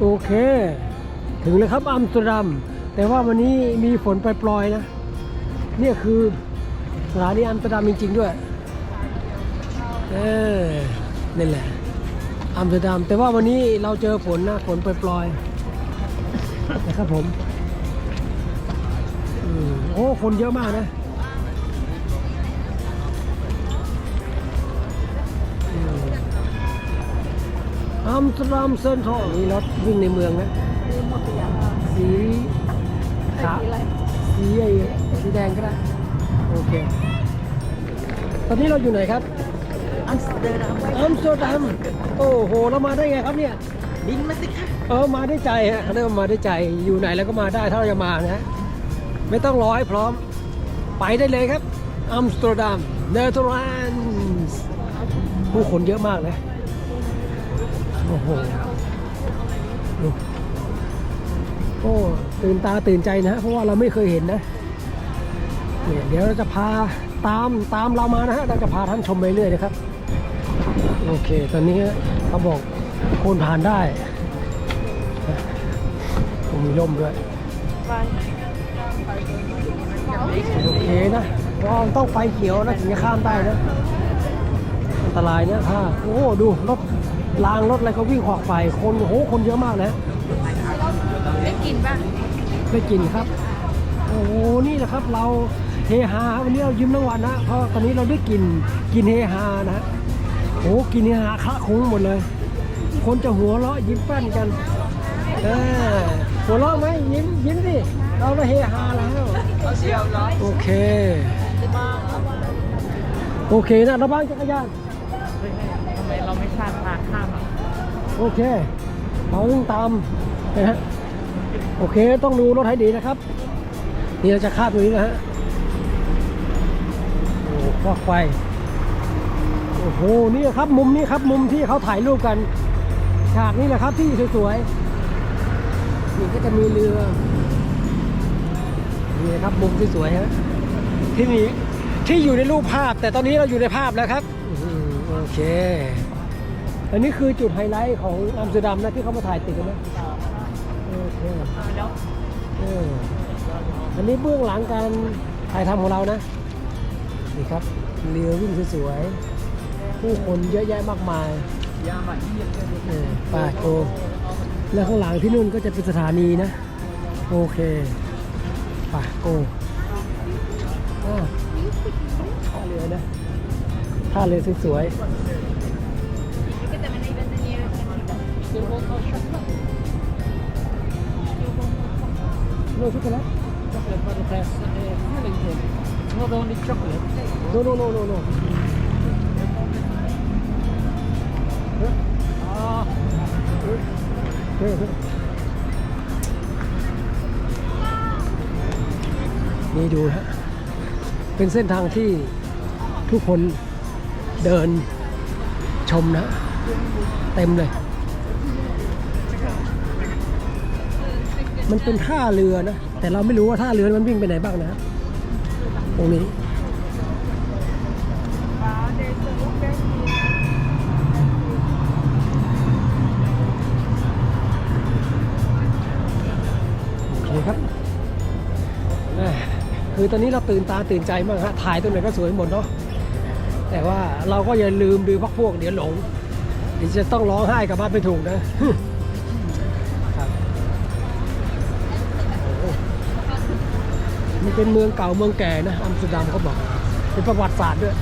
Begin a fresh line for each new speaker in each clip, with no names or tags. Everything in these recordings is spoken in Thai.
โอเค ถึงแล้วครับอัมสเตอร์ดัม แต่ว่าวันนี้มีฝนปล่อยๆนะ เนี่ยคือสถานีอัมสเตอร์ดัมจริงๆด้วย เออนี่แหละอัมสเตอร์ดัม แต่ว่าวันนี้เราเจอฝนนะฝนปล่อยๆนะครับผมอืมโอ้ คนเยอะมากนะ อัมสเตอร์ดัมเซ็นทรัลนี่รถวิ่งในเมืองนะสีขาวสีไอ้สีแดงก็ได้โอเค ตอนนี้เราอยู่ไหนครับ
อัมสเตอร์ดัม
อัมสเตอร์ดัมโอ้โหเรามาได้ไงครับเนี่ย
บินมาสิคะ
เออมาได้ใจฮะเขาเรียกว่ามาได้ใจอยู่ไหนแล้วก็มาได้ถ้าเราจะมานะฮะไม่ต้องรอให้พร้อม ไปได้เลยครับอัมสเตอร์ดัมเนเธอร์แลนด์ผู้คนเยอะมากนะ โอ้โหดูโอ้ตื่นตาตื่นใจนะเพราะว่าเราไม่เคยเห็นนะเดี๋ยวเราจะพาตามตามเรามานะฮะเราจะพาท่านชมไปเรื่อยนะครับ โอเค ตอนนี้เขาบอกคนผ่านได้มีร่มด้วย โอเคนะเราต้องไฟเขียวนะถึงจะข้ามได้นะ อันตรายนะถ้าโอ้ ดูรถ รางรถอะไรก็วิ่งขวากไฟคนโอ้โหคนเยอะมากนะ
ได้กินป่ะ
ได้กินครับ โอ้โหนี่แหละครับเราเฮฮาวันนี้เรายิ้มทั้งวันนะเพราะตอนนี้เราได้กินกินเฮฮานะโอ้โหกินเฮฮาคะคุ้งหมดเลย คนจะหัวเราะยิ้มแป้นกันเออหัวเราะไหมยิ้มยิ้มสิเราได้เฮฮาแล้ว
เอาเชียวร้อย
โอเค โอเคนะระวังจักรยาน
ทำไมเราไม่ข้ามทางข้ามอะ
โอเค เราต้องตามนะฮะโอเคต้องดูรถให้ดีนะครับ นี่เราจะคาดตรงนี้นะฮะโอ้ควักไฟโอ้โหนี่ครับมุมนี้ครับมุมที่เขาถ่ายรูปกันฉากนี้แหละครับที่สวยๆนี่ก็จะมีเรือนี่ครับมุมที่สวยฮะที่นี่ที่อยู่ในรูปภาพ แต่ตอนนี้เราอยู่ในภาพแล้วครับ เค อันนี้คือจุดไฮไลท์ของอัมสเตอร์ดัมนะที่เขามาถ่ายติดกันนะโอเคเอออันนี้เบื้องหลังการถ่ายทำของเรานะ นี่ครับ เรือวิ่งสวยๆผู้คนเยอะแยะมากมาย
เอ
อป่าโกแล้วข้างหลังที่นู่นก็จะเป็นสถานีนะ โอเคป่าโกอ่า ท่าเรือสวยๆ No chocolate?
Chocolate butter press Wellington not only chocolate
No, no, no, no, no.
ah
Okay, okay. นี่ดูฮะ เป็นเส้นทางที่ทุกคน เดินชมนะ เต็มเลย มันเป็นท่าเรือนะ แต่เราไม่รู้ว่าท่าเรือมันวิ่งไปไหนบ้างนะ ตรงนี้โอเคครับคือตอนนี้เราตื่นตาตื่นใจมากฮะถ่ายตรงไหนก็สวยหมดเนาะ แต่ว่าเราก็อย่าลืมดูพักพวกเดี๋ยวหลงเดี๋ยวจะต้องร้องไห้กับบ้านไม่ถูกนะมันเป็นเมืองเก่าเมืองแก่นะอัมสเตอร์ดัมเขาบอกเป็นประวัติศาสตร์ด้วย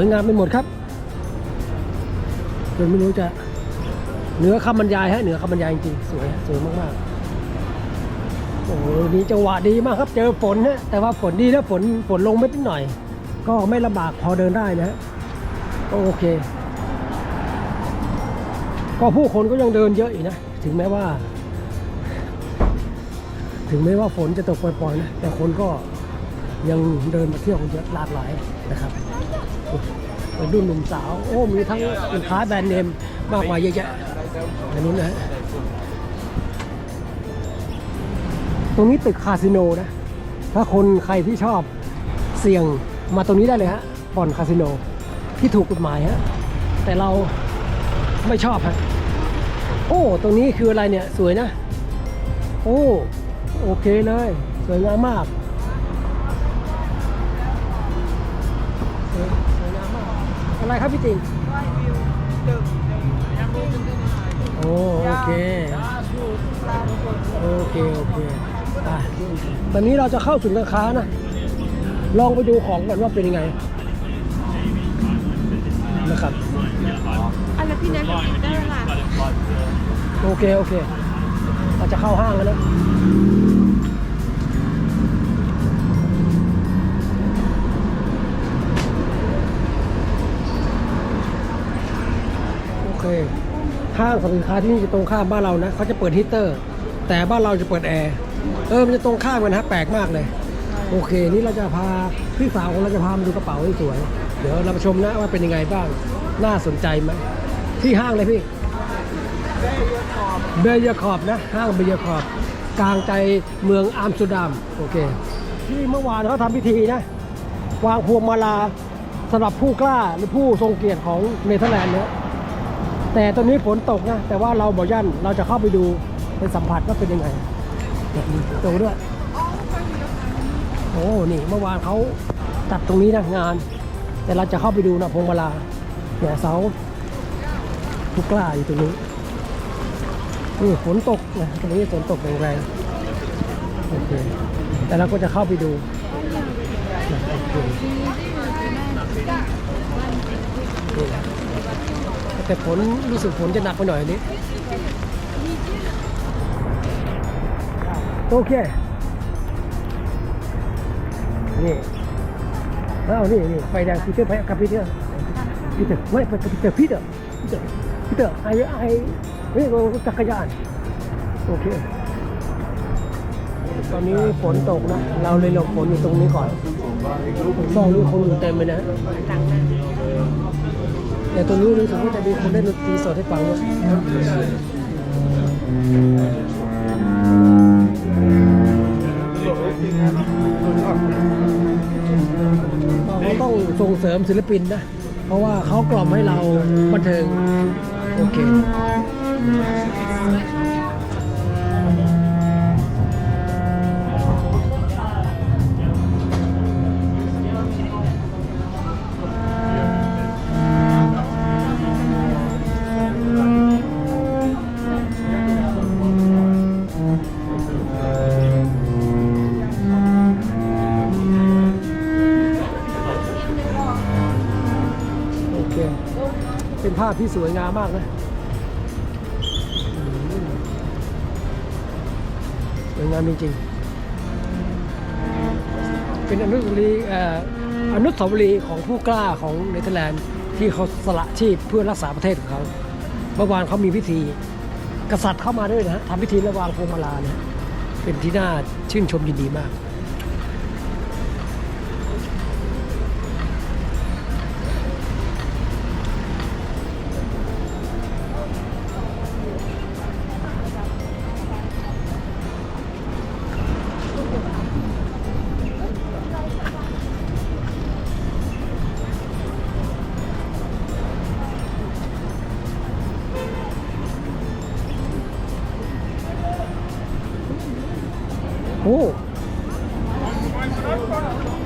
วยงามไปหมดครับจนไม่รู้จะเหนือคำบรรยายฮะเหนือคำบรรยายจริงๆสวยสวยมากๆโอ้โหนี่จังหวะดีมากครับเจอฝนฮะแต่ว่าฝนดีแล้วฝนฝนลงไม่นิดหน่อย ก็ไม่ลำบากพอเดินได้นะฮะก็โอเค ก็ผู้คนก็ยังเดินเยอะอีกนะถึงแม้ว่า ถึงแม้ว่าฝนจะตกปล่อยๆนะแต่คนก็ ยังเดินมาเที่ยวกันเยอะหลากหลายนะครับวัยรุ่นหนุ่มสาว โอ้ มีทั้งสินค้าแบรนด์เนมมากมายเยอะแยะอันนู้นนะฮะตรงนี้ตึกคาสิโนนะ ถ้าคนใครที่ชอบเสี่ยงมาตรงนี้ได้เลยฮะบ่อนคาสิโนที่ถูกกฎหมายฮะแต่เราไม่ชอบฮะโอ้ ตรงนี้คืออะไรเนี่ย สวยนะ โอ้ โอเคเลย สวยงามมาก อะไรครับพี่ตินโอ้โอเค โอเค โอเคอะตอนนี้เราจะเข้าศูนย์การค้านะ ลองไปดูของกันว่าเป็นยังไง นะครับ
อันแล้วพี่แนทกับปีเตอร์ล่ะ
โอเค โอเค เราจะเข้าห้างแล้วนะ ห้างสรรพสินค้าที่นี่จะตรงข้ามบ้านเรานะเขาจะเปิดฮีตเตอร์ แต่บ้านเราจะเปิดแอร์เออมันจะตรงข้ามกันนะแปลกมากเลย โอเค นี่เราจะพาพี่สาวของเราจะพามาดูกระเป๋าที่สวย เดี๋ยวเราไปชมนะว่าเป็นยังไงบ้าง น่าสนใจไหมที่ห้างเลยพี่เบย์ยาคอบนะห้างเบย์ยาคอบกลางใจเมืองอัมสเตอร์ดัมโอเค ที่เมื่อวานเขาทำพิธีนะ วางพวงมาลาสำหรับผู้กล้าหรือผู้ทรงเกียรติของเนเธอร์แลนด์เนี่ย แต่ตอนนี้ฝนตกนะแต่ว่าเราบอยันเราจะเข้าไปดูไปสัมผัสว่าเป็นยังไงตรงด้วยโอ้นี่เมื่อวานเขาจัดตรงนี้นะงาน แต่เราจะเข้าไปดูนะพงมาลาเนี่ยเสาผู้กล้าอยู่ตรงนี้นี่ฝนตกนะตรงนี้ฝนตกแรงๆโอเคแต่เราก็จะเข้าไปดูโอเค แหละแต่ฝนรู้สึกฝนจะหนักไปหน่อยอันนี้ โอเค นี่เอานี่นี่ไฟแดงพีเตอร์ไปกับพีเตอร์พีเตอร์ไม่ไปกับพีเตอร์พีเตอร์พีเตอร์พีเตอร์ไอ้ไอ้เฮ้ยรถจักรยานโอเคตอนนี้ฝนตกนะ เราเลยหลบฝนอยู่ตรงนี้ก่อนซองนี้คนอยู่เต็มเลยนะ แต่ตรงนี้รู้สึกว่าจะมีคนเล่นดนตรีสดให้ฟังด้วยเราต้องส่งเสริมศิลปินนะ เพราะว่าเขากล่อมให้เราบันเทิง โอเค เป็นภาพที่สวยงามมากนะสวยงามจริงๆ เป็นอนุสาวรีย์อนุสาวรีย์ของผู้กล้าของเนเธอร์แลนด์ที่เขาสละชีพเพื่อรักษาประเทศของเขาเมื่อวานเขามีพิธี กษัตริย์เข้ามาด้วยนะฮะทำพิธีระวางพวงมาลาเนี่ยเป็นที่น่าชื่นชมยินดีมาก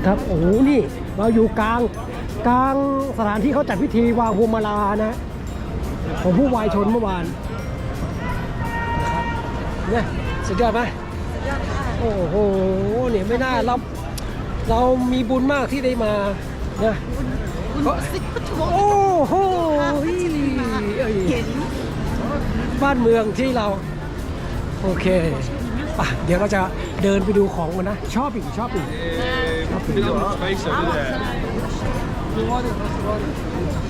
ครับโอ้โหนี่เราอยู่กลางกลางสถานที่เขาจัดพิธีวางพวงมาลานะของผู้วายชนเมื่อวานนะครับเนี่ยสุดยอดไหมโอ้โหเนี่ยไม่น่าเราเรามีบุญมากที่ได้มานะเพราะโอ้โหเอ้ย
เห็น
บ้านเมืองที่เรา โอเค ป่ะเดี๋ยวเราจะเดินไปดูของกันนะ ชอบอีกชอบอีกชอบอีก
space over there.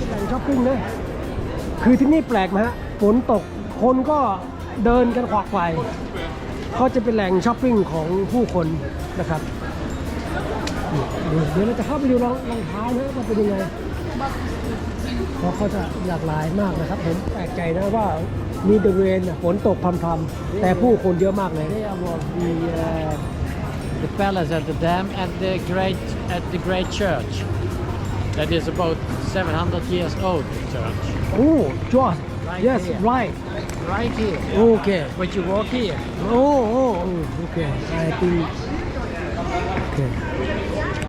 แหล่งช้อปปิ้งนะคือที่นี่แปลกไหมฮะฝนตกคนก็เดินกันขวักไขวเขาจะเป็นแหล่งช้อปปิ้งของผู้คนนะครับนี่เดี๋ยวเราจะเข้าไปดูรองรองเท้านะว่าเป็นยังไงเพราะเขาจะหลากหลายมากนะครับผมแปลกใจนะว่า มีเดเรนฝนตกพรำๆแต่ผู้คนเยอะมากเลย
There was the uh, the palace at the dam and the great at the great church. That is about 700 years old. The church.
โอ้จอร์
Right
yes
here.
right
Right here.
โอเค
When you walk here.
โอ้โอ้โอเค I think โอเค